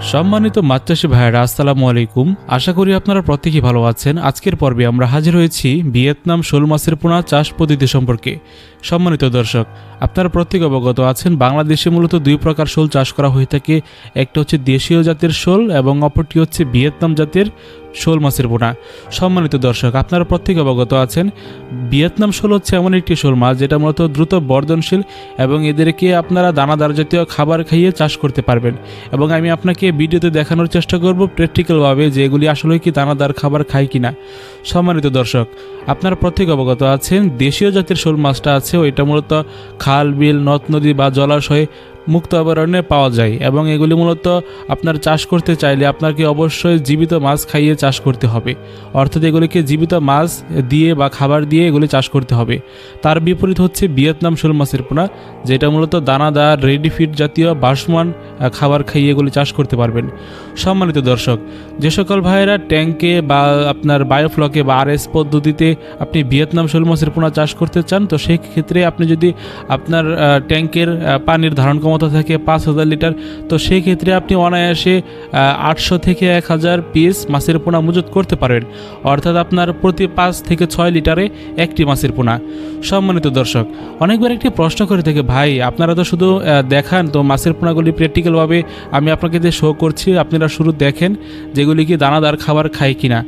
সম্মানিত মাতৃষী ভাইয়েরা, আসসালামু আলাইকুম। আশা করি আপনারা প্রত্যেকেই ভালো আছেন। আজকের পর্বে আমরা হাজির হয়েছি ভিয়েতনাম শোল মাছের পোনা চাষ পদ্ধতি সম্পর্কে। সম্মানিত দর্শক, আপনারা প্রত্যেক অবগত আছেন, বাংলাদেশে মূলত দুই প্রকার শোল চাষ করা হয়ে থাকে। একটা হচ্ছে দেশীয় জাতের শোল এবং অপরটি হচ্ছে ভিয়েতনাম জাতের শোল মাছের পোনা সম্মানিত দর্শক, আপনারা প্রত্যেক অবগত আছেন, ভিয়েতনাম শোল হচ্ছে এমন একটি শোল মাছ যেটা মূলত দ্রুত বর্ধনশীল এবং এদেরকে আপনারা দানাদার জাতীয় খাবার খাইয়ে চাষ করতে পারবেন। এবং আমি আপনাকে ভিডিওতে দেখানোর চেষ্টা করব প্র্যাকটিক্যালভাবে যে এগুলি আসলে কি দানাদার খাবার খায় কিনা। সম্মানিত দর্শক, আপনারা প্রত্যেক অবগত আছেন, দেশীয় জাতের শোল মাছটা আছে, ওইটা মূলত খাল, বিল, নদ, নদী বা জলাশয়ে মুক্ত আবরণে পাওয়া যায় এবং এগুলি মূলত আপনার চাষ করতে চাইলে আপনাকে অবশ্যই জীবিত মাছ খাইয়ে চাষ করতে হবে। অর্থাৎ এগুলিকে জীবিত মাছ দিয়ে বা খাবার দিয়ে এগুলি চাষ করতে হবে। তার বিপরীত হচ্ছে ভিয়েতনাম শোল মাছের পোনা, যেটা মূলত দানাদার রেডি ফিড জাতীয় বাসমান খাবার খাইয়ে এগুলি চাষ করতে পারবেন। সম্মানিত দর্শক, যে সকল ভাইয়েরা ট্যাঙ্কে বা আপনার বায়োফ্লকে বা আরএস পদ্ধতিতে আপনি ভিয়েতনাম শোল মাছের পোনা চাষ করতে চান, তো সেই ক্ষেত্রে আপনি যদি আপনার ট্যাঙ্কের পানির ধারণ ক্ষমতা থাকে পাঁচ হাজার লিটার। তো সেই ক্ষেত্রে আপনি অনায়াসে আটশো থেকে এক হাজার পিস মাছের পোনা মজুত করতে পারবেন। অর্থাৎ আপনার প্রতি পাঁচ থেকে ছয় লিটারে একটি মাছের পোনা। সম্মানিত দর্শক, অনেকবার একটি প্রশ্ন করে থাকে, ভাই, আপনারা তো শুধু দেখান, তো মাছের পোনাগুলি প্র্যাকটিক্যালভাবে আমি আপনাকে যে শো করছি, আপনারা শুরু দেখেন যেগুলি কি দানাদার খাবার খায় কিনা।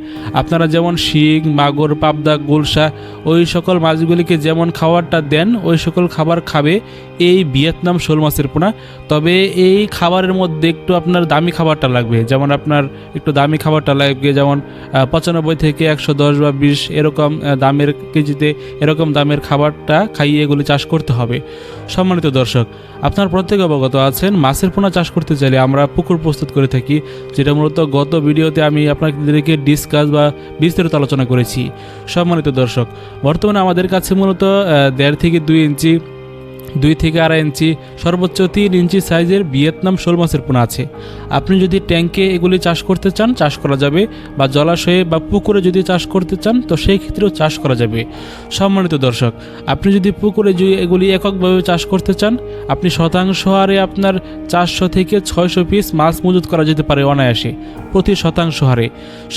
আপনারা যেমন শিং, মাগুর, পাবদা, গুলশা, ওই সকল মাছগুলিকে যেমন খাবারটা দেন, ওই সকল খাবার খাবে এই ভিয়েতনাম শোল মাছের পোনা। তবে এই খাবারের মধ্যে একটু আপনার দামি খাবারটা লাগবে। যেমন আপনার একটু দামি খাবারটা লাগবে, যেমন পঁচানব্বই থেকে একশো দশ বা বিশ এরকম দামের কেজিতে এরকম দামের খাবারটা খাইয়ে এগুলি চাষ করতে হবে। সম্মানিত দর্শক, আপনার প্রত্যেক অবগত আছেন, মাছের পোনা চাষ করতে চাইলে আমরা পুকুর প্রস্তুত করে থাকি, যেটা মূলত গত ভিডিওতে আমি আপনাদেরকে ডিসকাস বা বিস্তারিত আলোচনা করেছি। সম্মানিত দর্শক, বর্তমানে আমাদের কাছে মূলত দেড় থেকে দুই ইঞ্চি দুই থেকে আড়াই ইঞ্চি, সর্বোচ্চ তিন ইঞ্চি সাইজের ভিয়েতনাম শোল মাছের পোনা আছে। আপনি যদি ট্যাঙ্কে এগুলি চাষ করতে চান, চাষ করা যাবে। বা জলাশয়ে বা পুকুরে যদি চাষ করতে চান, তো সেই ক্ষেত্রেও চাষ করা যাবে। সম্মানিত দর্শক, আপনি যদি পুকুরে যদি এগুলি এককভাবে চাষ করতে চান, আপনি শতাংশ হারে আপনার চারশো থেকে ছয়শো পিস মাছ মজুত করা যেতে পারে অনায়াসে, প্রতি শতাংশ হারে।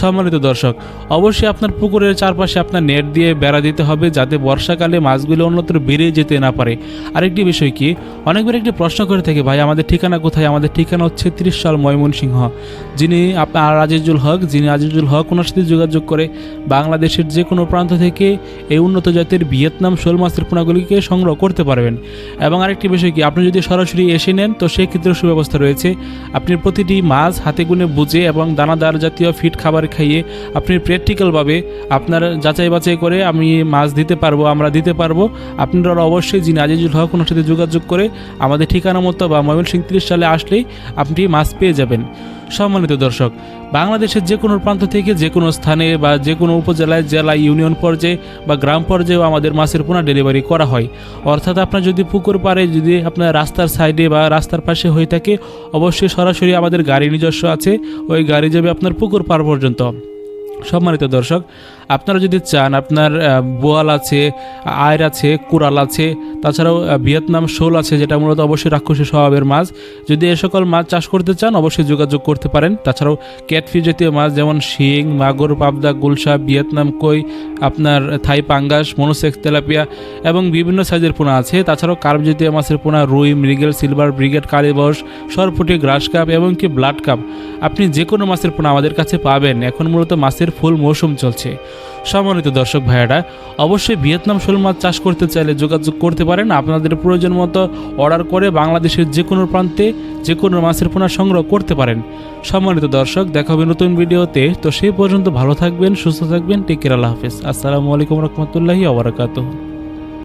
সম্মানিত দর্শক, অবশ্যই আপনার পুকুরের চারপাশে আপনার নেট দিয়ে বেড়া দিতে হবে যাতে বর্ষাকালে মাছগুলো অন্যত্র বেরিয়ে যেতে না পারে। আরেকটি বিষয় কি? অনেকবার একটি প্রশ্ন করে থাকে, ভাই, আমাদের ঠিকানা কোথায়? আমাদের ঠিকানা হচ্ছে ত্রিশ সাল ময়মনসিংহ। যিনি আপনার আজিজুল হক, যিনি আজিজুল হক, ওনার সাথে যোগাযোগ করে বাংলাদেশের যে কোনো প্রান্ত থেকে এই উন্নত জাতের ভিয়েতনাম শোল মাছের পোনাগুলিকে সংগ্রহ করতে পারবেন। এবং আরেকটি বিষয় কি? আপনি যদি সরাসরি এসে নেন, তো সেই ক্ষেত্রে সুব্যবস্থা রয়েছে। আপনি প্রতিটি মাছ হাতে গুনে বুঝে এবং দানাদার জাতীয় ফিট খাবার খাইয়ে আপনি প্র্যাকটিক্যালভাবে আপনার যাচাই বাছাই করে আমি মাছ দিতে পারব, আমরা দিতে পারব। আপনারা অবশ্যই যিনি আজিজুল হক ওনার সাথে যোগাযোগ করে আমাদের ঠিকানা মতো বা ময়মনসিংহ তিরিশ সালে আসলেই আপনি মাছ পেয়ে যাবেন। সম্মানিত দর্শক, বাংলাদেশের যে কোনো প্রান্ত থেকে যে কোনো স্থানে বা যে কোনো উপজেলায়, জেলা, ইউনিয়ন পর্যায়ে বা গ্রাম পর্যায়েও আমাদের মাছের পোনা ডেলিভারি করা হয়। অর্থাৎ আপনার যদি পুকুর পাড়ে যদি আপনার রাস্তার সাইডে বা রাস্তার পাশে হয়ে থাকে, অবশ্যই সরাসরি আমাদের গাড়ি নিজস্ব আছে। ওই গাড়ি যাবে আপনার পুকুর পাড় পর্যন্ত। সম্মানিত দর্শক আপনারা যদি চান, আপনার বোয়াল আছে আয়ের আছে, কুড়াল আছে, তাছাড়াও ভিয়েতনাম শোল আছে, যেটা মূলত অবশ্যই রাক্ষসী স্বভাবের মাছ। যদি এ সকল মাছ চাষ করতে চান, অবশ্যই যোগাযোগ করতে পারেন। তাছাড়াও ক্যাটফি জাতীয় মাছ যেমন শিং, মাগুর, পাবদা, গুলশা, ভিয়েতনাম কই, আপনার থাই পাঙ্গাস, মনোসেক্স, তেলাপিয়া এবং বিভিন্ন সাইজের পোনা আছে। তাছাড়াও, কার্প জাতীয় মাছের পোনা, রুই, মৃগেল, সিলভার, ব্রিগেড কালীবস সরপুটি, গ্রাস কাপ এবং কি ব্লাড কাপ। আপনি যে কোনো মাছের পোনা আমাদের কাছে পাবেন। এখন মূলত মাছের ফুল মৌসুম চলছে। সম্মানিত দর্শক ভাইয়েরা, অবশ্যই ভিয়েতনাম শোল মাছ চাষ করতে চাইলে যোগাযোগ করতে পারেন। আপনাদের প্রয়োজন মতো অর্ডার করে বাংলাদেশের যে কোনো প্রান্তে যে কোনো মাছের পোনা সংগ্রহ করতে পারেন। সম্মানিত দর্শক, দেখা হবে নতুন ভিডিওতে। তো সেই পর্যন্ত ভালো থাকবেন, সুস্থ থাকবেন। টেকের আল্লাহ হাফেজ। আসসালামু আলাইকুম রহমতুল্লাহি আবরাকাতুহ